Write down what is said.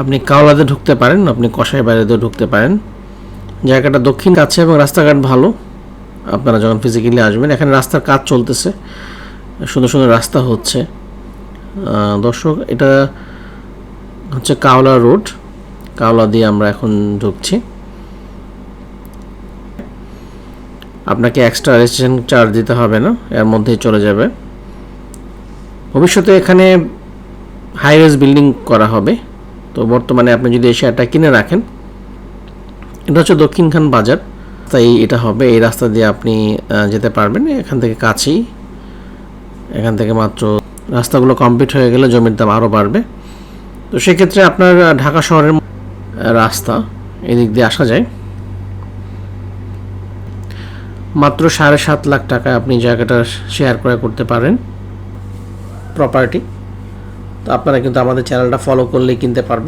আপনি কাওলাতে ঢুকতে পারেন, আপনি কষাই বাইরেতেও ঢুকতে পারেন। জায়গাটা দক্ষিণ কাছে এবং রাস্তাঘাট ভালো। আপনারা যখন ফিজিক্যালি আসবেন, এখানে রাস্তার কাজ চলতেছে। সুন্দর সুন্দর রাস্তা হচ্ছে। দর্শক, এটা হচ্ছে কাওলা রোড। কাওলা দিয়ে আমরা এখন ঢুকছি। আপনাকে এক্সট্রা রেজিস্ট্রেশন চার্জ দিতে হবে না, এর মধ্যেই চলে যাবে। ভবিষ্যতে এখানে হাই রেজ বিল্ডিং করা হবে। তো বর্তমানে আপনি যদি এই শেয়ারটা কিনে রাখেন, এটা হচ্ছে দক্ষিণখান বাজার। তাই এটা হবে, এই রাস্তা দিয়ে আপনি যেতে পারবেন। এখান থেকে কাছেই, এখান থেকে মাত্র রাস্তাগুলো কমপ্লিট হয়ে গেলে জমির দাম আরও বাড়বে। তো সেক্ষেত্রে আপনার ঢাকা শহরের রাস্তা এদিক দিয়ে আসা যায়। মাত্র সাড়ে সাত লাখ টাকায় আপনি জায়গাটা শেয়ার ক্রয় করতে পারেন। প্রপার্টি তো আপনারা কিন্তু আমাদের চ্যানেলটা ফলো করলেই কিনতে পারবেন।